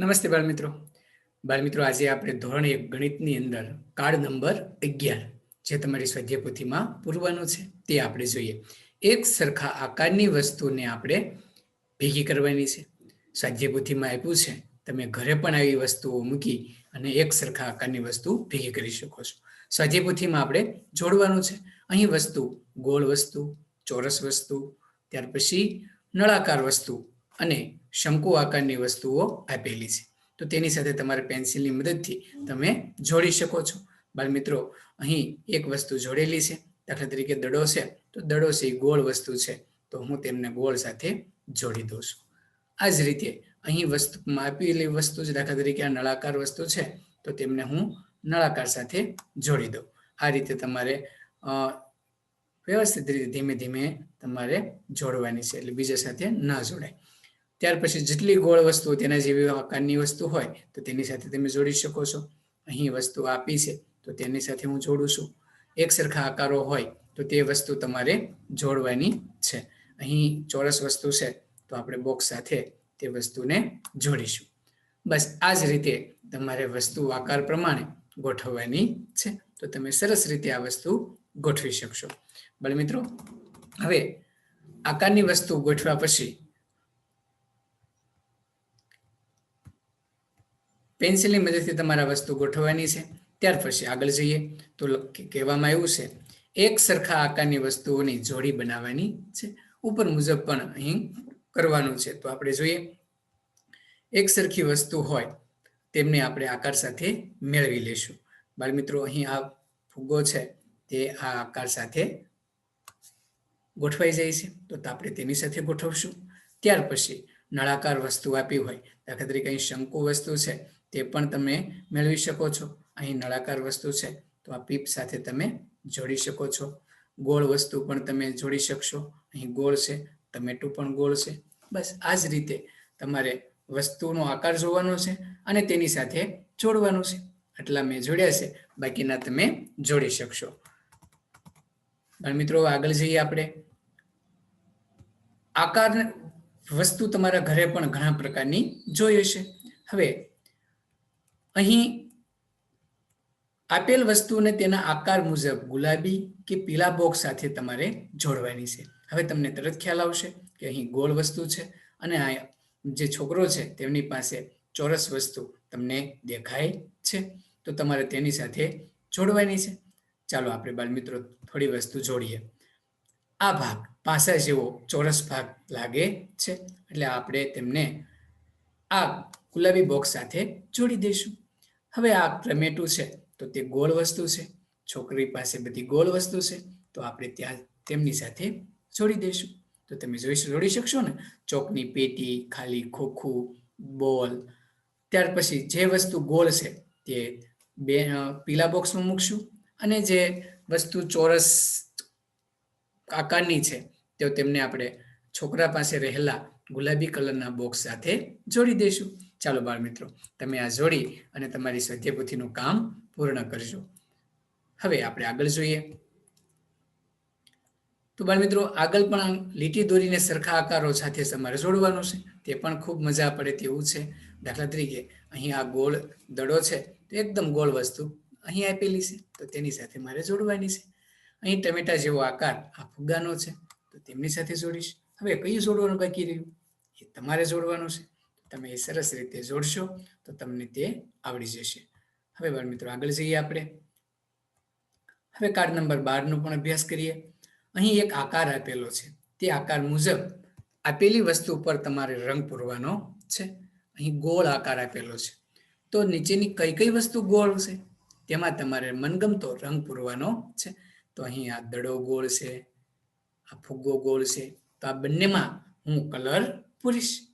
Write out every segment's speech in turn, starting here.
નમસ્તે બાળમિત્રો. બાળમિત્રો, આજે આપણે ધોરણ એક ગણિતની અંદર કાર્ડ નંબર અગિયાર, જે તમારી સ્વાધ્યાય પૂરવાનો છે, તે આપણે જોઈએ. એક સરખા આકારની વસ્તુને આપણે ભેગી કરવાની છે. સ્વાધ્યાયપોથીમાં આપ્યું છે, તમે ઘરે પણ આવી વસ્તુઓ મૂકી અને એક સરખા આકારની વસ્તુ ભેગી કરી શકો છો. સ્વાધ્યાય પોથીમાં આપણે જોડવાનું છે. અહીં વસ્તુ ગોળ વસ્તુ, ચોરસ વસ્તુ, ત્યાર પછી નળાકાર વસ્તુ અને શંકુ આકારની વસ્તુઓ આપેલી છે. તો તેની સાથે તમારે પેન્સિલની મદદથી તમે જોડી શકો છો. બાળમિત્રો, અહીં એક વસ્તુ જોડેલી છે. દાખલા તરીકે દડો છે. તો દડો છે એ ગોળ વસ્તુ છે. તો હું તેમને ગોળ સાથે જોડી દઉં છું. આ જ રીતે અહીં વસ્તુ આપેલી વસ્તુ છે. દાખલા તરીકે આ નળાકાર વસ્તુ છે. તો તેમને હું નળાકાર સાથે જોડી દઉં. આ રીતે તમારે વ્યવસ્થિત રીતે ધીમે ધીમે તમારે જોડવાની છે. એટલે બીજા સાથે ન જોડાય. ત્યાર પછી જેટલી ગોળ વસ્તુ તેના જેવી આકારની વસ્તુ હોય, તો તેની સાથે તમે જોડી શકો છો. અહીં વસ્તુ આપી છે, તો તેની સાથે હું જોડું છું. એક સરખા આકારો હોય, તો તે વસ્તુ તમારે જોડવાની છે. અહીં ચોરસ વસ્તુ છે, તો આપણે બોક્સ સાથે તે વસ્તુને જોડીશું. બસ આ જ રીતે તમારે વસ્તુ આકાર પ્રમાણે ગોઠવવાની છે, તો તમે સરસ રીતે આ વસ્તુ ગોઠવી શકશો. બળ મિત્રો, હવે આકારની વસ્તુ ગોઠવ્યા પછી પેન્સિલની મદદથી તમારા વસ્તુ ગોઠવવાની છે. ત્યાર પછી આગળ જઈએ. તો કહેવામાં આવ્યું છે, એક સરખા આકારની વસ્તુઓની જોડી બનાવવાની છે. ઉપર મુજબ પણ અહીં કરવાનું છે. તો આપણે જોઈએ, એક સરખી વસ્તુ હોય, તેમને આપણે આકાર સાથે મેળવી લેશું બાળ મિત્રો અહીં આ ફુગ્ગો છે, તે આ આકાર સાથે ગોઠવાઈ જાય છે. તો આપણે તેની સાથે ગોઠવશું. ત્યાર પછી નળાકાર વસ્તુ આપી હોય. દાખલા તરીકે અહીં શંકુ વસ્તુ છે તે પણ તમે મેળવી શકો છો. અહીં નળાકાર વસ્તુ છે, તો આ પીપ સાથે તમે જોડી શકો છો. ગોળ વસ્તુ પણ તમે જોડી શકશો. અહીં ગોળ છે, ટમેટું પણ ગોળ છે. બસ આ જ રીતે તમારે વસ્તુનો આકાર જોવાનો છે અને તેની સાથે જોડવાનું છે. આટલા મેં જોડ્યા છે, બાકીના તમે જોડી શકશો. મિત્રો આગળ જઈએ આપણે. આકાર વસ્તુ તમારા ઘરે પણ ઘણા પ્રકારની જોઈ હશે. હવે અહીં આપેલ વસ્તુને તેના આકાર મુજબ ગુલાબી કે પીલા બોક્સ સાથે તમારે જોડવાની છે. હવે તમને તરત ખ્યાલ આવશે કે અહીં ગોળ વસ્તુ છે અને આ જે છોકરો છે તેમની પાસે ચોરસ વસ્તુ તમને દેખાય છે. તો તમારે તેની સાથે જોડવાની છે. ચાલો આપણે બાળ મિત્રો થોડી વસ્તુ જોડીએ. આ ભાગ પાસા જેવો ચોરસ ભાગ લાગે છે. એટલે આપણે તેમને આ ગુલાબી બોક્સ સાથે જોડી દઈશું. હવે આ ટમેટું છે, તો તે ગોળ વસ્તુ છે. છોકરી પાસે બધી ગોળ વસ્તુ છે, તો આપણે ત્યાં તેમની સાથે જોડી દઈશું. તો તમે જોઈ જોડી શકશો ને? ચોકની પેટી, ખાલી ખોખું, બોલ. ત્યાર પછી જે વસ્તુ ગોળ છે, તે બે પીલા બોક્સમાં મૂકશું. અને જે વસ્તુ ચોરસ આકારની છે તો તેમને આપણે છોકરા પાસે રહેલા ગુલાબી કલરના બોક્સ સાથે જોડી દઈશું. ચાલો બાળ મિત્રો, તમે આ જોડી અને તમારી સ્વાધ્યાયપોથીનું કામ પૂર્ણ કરજો. હવે આપણે આગળ જોઈએ. તો બાળ મિત્રો, આગળ પણ લીટી દોરીને સરખા આકારો સાથે તમારે જોડવાનું છે. તે પણ ખૂબ મજા પડે તેવું છે. દાખલા તરીકે, અહીં આ ગોળ દડો છે, તો એકદમ ગોળ વસ્તુ અહીં આપેલી છે. તો તેની સાથે મારે જોડવાની છે. અહીં ટમેટા જેવો આકાર આ ફુગ્ગાનો છે. તો તેમની સાથે જોડીશ. હવે કયું જોડવાનું બાકી રહ્યું? એ તમારે જોડવાનું છે. તમે એ સરસ રીતે જોડશો તો તમને તે આવડી જશે. હવે બાળ મિત્રો આગળ જઈએ આપણે. હવે કાર્ડ નંબર બારનો પણ અભ્યાસ કરીએ. અહીં એક આકાર આપેલો છે. તે આકાર મુજબ આપેલી વસ્તુ પર તમારે રંગ પૂરવાનો છે. અહીં ગોળ આકાર આપેલો છે. તો નીચેની કઈ કઈ વસ્તુ ગોળ છે તેમાં તમારે મનગમતો રંગ પૂરવાનો છે. તો અહીં આ દડો ગોળ છે, આ ફુગ્ગો ગોળ છે. તો આ બંનેમાં હું કલર પૂરીશ.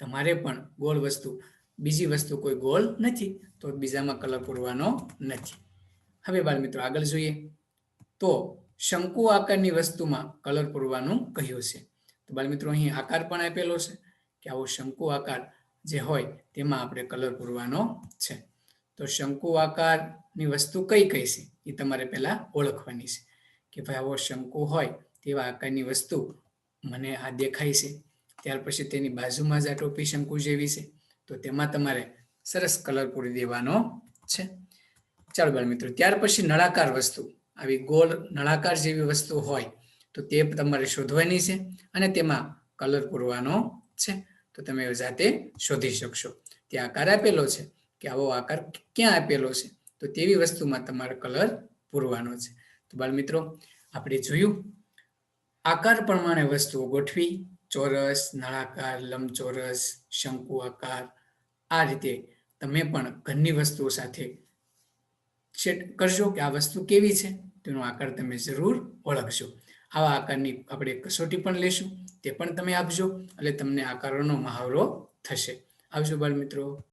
તમારે પણ ગોળ વસ્તુ, બીજી વસ્તુ કોઈ ગોળ નથી, તો બીજામાં કલર પૂરવાનો નથી. હવે બાળ મિત્રો આગળ જોઈએ. તો શંકુ આકારની વસ્તુમાં કલર પૂરવાનું કહ્યું છે. તો બાળ મિત્રો અહીં આકાર પણ આપેલો છે કે આવો શંકુ આકાર જે હોય તેમાં આપણે કલર પૂરવાનો છે. તો શંકુ આકારની વસ્તુ કઈ કઈ છે? એ તમારે પહેલા ઓળખવાની છે. કે ભાઈ આવો શંકુ હોય તેવા આકારની વસ્તુ મને આ દેખાય છે. ત્યાર પછી તેની બાજુમાં જ આ ટોપી શંકુ જેવી છે. તો તેમાં તમારે સરસ કલર પૂરી દેવાનો છે. ચાલો બાળ મિત્રો, ત્યાર પછી નળાકાર વસ્તુ. આવી ગોળ નળાકાર જેવી વસ્તુ હોય તો તે તમારે શોધવાની છે અને તેમાં કલર પૂરવાનો છે. તો તમે જાતે શોધી શકશો. ત્યાં આકાર આપેલો છે કે આવો આકાર ક્યાં આપેલો છે? તો તેવી વસ્તુમાં તમારે કલર પૂરવાનો છે. તો બાળ મિત્રો, આપણે જોયું. આકાર પ્રમાણે વસ્તુઓ ગોઠવી. ચોરસ, નળાકાર, લંબચોરસ શંકુ આકાર આ રીતે તમે પણ ઘરની વસ્તુઓ સાથે સેટ કરશો કે આ વસ્તુ કેવી છે? તેનો આકાર તમે જરૂર ઓળખશો. આવા આકારની આપણે કસોટી પણ લેશું, તે પણ તમે આપજો, એટલે તમને આકારોનો મહાવરો થશે. આવજો બાળ મિત્રો